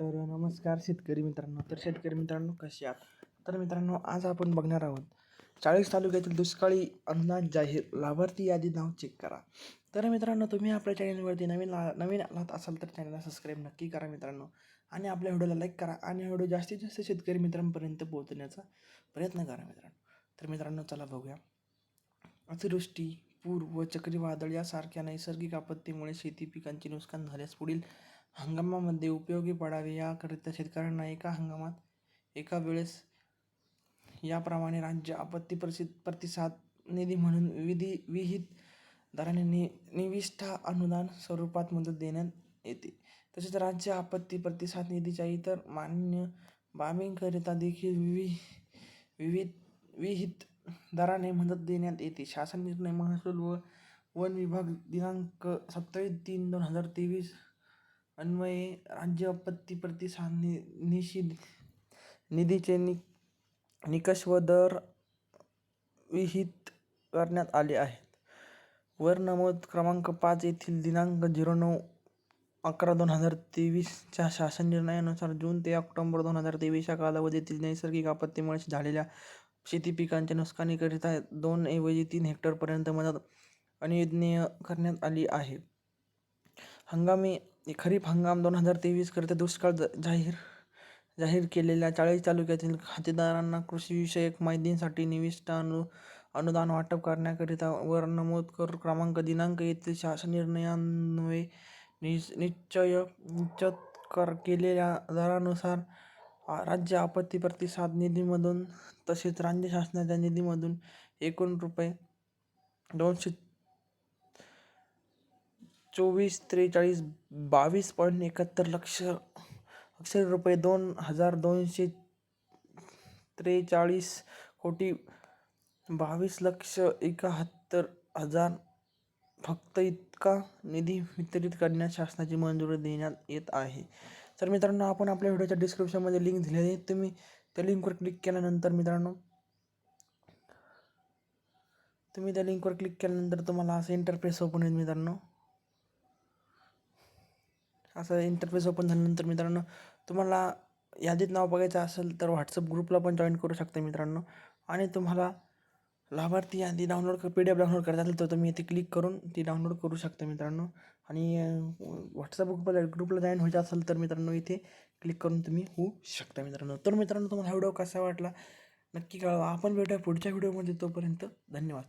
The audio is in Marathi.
तर नमस्कार शेतकरी मित्रांनो. तर शेतकरी मित्रांनो कसे आहात? तर मित्रांनो आज आपण बघणार आहोत चाळीस तालुक्यातील दुष्काळी अनुदान जाहीर लाभार्थी यादी नाव चेक करा. तर मित्रांनो तुम्ही आपल्या चॅनलवरती नवीन ला नवीन आलात असाल तर चॅनलला सबस्क्राईब नक्की करा मित्रांनो. आणि आपल्या व्हिडिओला लाईक करा आणि व्हिडिओ जास्तीत जास्त शेतकरी मित्रांपर्यंत पोहोचण्याचा प्रयत्न करा मित्रांनो. तर मित्रांनो चला बघूया. अतिवृष्टी पूर व चक्रीवादळ यासारख्या नैसर्गिक आपत्तीमुळे शेती पिकांचे नुकसान झाल्यास पुढील हंगामामध्ये उपयोगी पडावे याकरिता शेतकऱ्यांना एका हंगामात एका वेळेस याप्रमाणे राज्य आपत्ती प्रसि प्रतिसाद निधी म्हणून विधी विहित दराने नि निविष्ठा अनुदान स्वरूपात मदत देण्यात येते. तसेच राज्य आपत्ती प्रतिसाद निधीच्या इतर मान्य बाबींकरिता देखील विवि विविध विहित दराने मदत देण्यात येते. शासन निर्णय महसूल व वन विभाग दिनांक सत्तावीस तीन दोन हजार तेवीस अन्वये राज्य आपत्ती प्रतिसाद नि निशी निधीचे नि निकष व दर विहित करण्यात आले आहेत. वर नमूद क्रमांक पाच येथील दिनांक झिरो नऊ अकरा दोन हजार तेवीसच्या शासन निर्णयानुसार जून ते ऑक्टोंबर दोन हजार तेवीस या कालावधीतील नैसर्गिक आपत्तीमुळे झालेल्या शेती पिकांच्या नुकसानीकरिता दोन ऐवजी तीन हेक्टरपर्यंत मदत अनियोजनीय करण्यात आली आहे. हंगामी खरीप हंगाम दोन हजार तेवीसकरिता दुष्काळ जाहीर जाहीर केलेल्या चाळीस तालुक्यातील खातेदारांना कृषीविषयक माहितींसाठी निविष्ठ अनु अनुदान वाटप करण्याकरिता वर नमूद कर क्रमांक दिनांक येथील शासन निर्णयान्वये निश निश्चय निश्चित कर केलेल्या दरानुसार राज्य आपत्ती प्रतिसाद निधीमधून तसेच राज्य शासनाच्या निधीमधून एकूण रुपये दोनशे चोवीस त्रेचाळीस बावीस पॉईंट एकाहत्तर लक्ष अक्षर रुपये दोन हजार दोनशे त्रेचाळीस कोटी बावीस लक्ष एकाहत्तर हजार. फक्त इतका निधी वितरित करण्यास शासनाची मंजुरी देण्यात येत आहे. तर मित्रांनो आपण आपल्या व्हिडिओच्या डिस्क्रिप्शनमध्ये लिंक दिलेली आहे. तुम्ही त्या लिंकवर क्लिक केल्यानंतर मित्रांनो तुम्ही त्या लिंकवर क्लिक केल्यानंतर तुम्हाला असं इंटरफेस ओपन होईल मित्रांनो. असं इंटरफेस ओपन झाल्यानंतर मित्रांनो तुम्हाला यादीत नाव बघायचं असेल तर व्हॉट्सअप ग्रुपला पण जॉईन करू शकता मित्रांनो. आणि तुम्हाला लाभार्थी यादी डाउनलोड कर पी डी एफ डाउनलोड करायचं असेल तर तुम्ही इथे क्लिक करून ती डाउनलोड करू शकता मित्रांनो. आणि व्हॉट्सअप ग्रुपला ग्रुपला जॉईन व्हायचं असेल तर मित्रांनो इथे क्लिक करून तुम्ही होऊ शकता मित्रांनो. तर मित्रांनो तुम्हाला हा व्हिडिओ कसा वाटला नक्की कळवा. आपण भेटूया पुढच्या व्हिडिओमध्ये तोपर्यंत धन्यवाद.